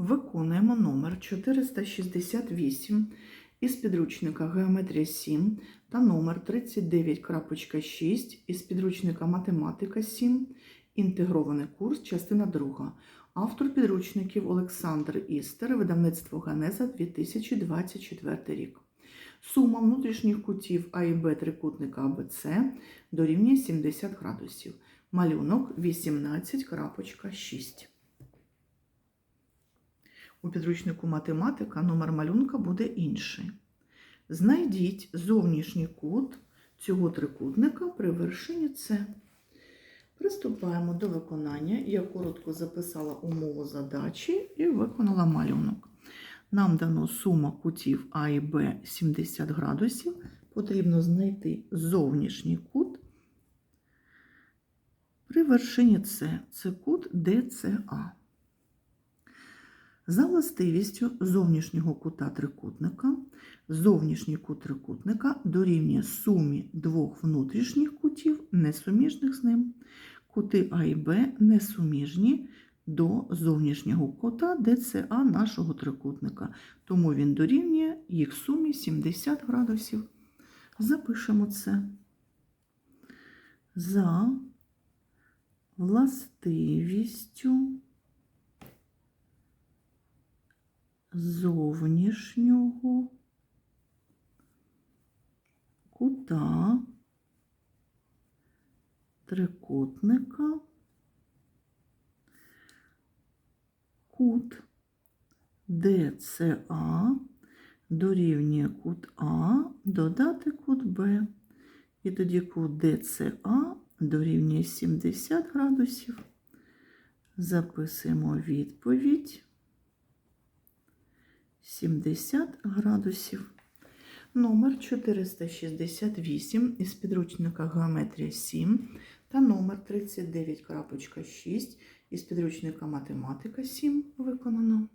Виконуємо номер 468 із підручника Геометрія 7 та номер 39.6 із підручника Математика 7. Інтегрований курс, частина 2. Автор підручників Олександр Істер, видавництво Генеза 2024 рік. Сума внутрішніх кутів А і Б трикутника АБЦ дорівнює 70 градусів. Малюнок 18.6. У підручнику математика номер малюнка буде інший. Знайдіть зовнішній кут цього трикутника при вершині С. Приступаємо до виконання. Я коротко записала умову задачі і виконала малюнок. Нам дано сума кутів А і Б 70 градусів. Потрібно знайти зовнішній кут при вершині С. Це кут ДЦА. За властивістю зовнішнього кута трикутника, зовнішній кут трикутника дорівнює сумі двох внутрішніх кутів, несуміжних з ним. Кути А і Б несуміжні до зовнішнього кута ДЦА нашого трикутника. Тому він дорівнює їх сумі 70 градусів. Запишемо це. За властивістю зовнішнього кута трикутника кут ДЦА дорівнює кут А додати кут Б. І тоді кут ДЦА дорівнює 70 градусів. Записуємо відповідь. 70 градусів. Номер 468 із підручника Геометрія 7 та номер 39.6 із підручника Математика 7 виконано.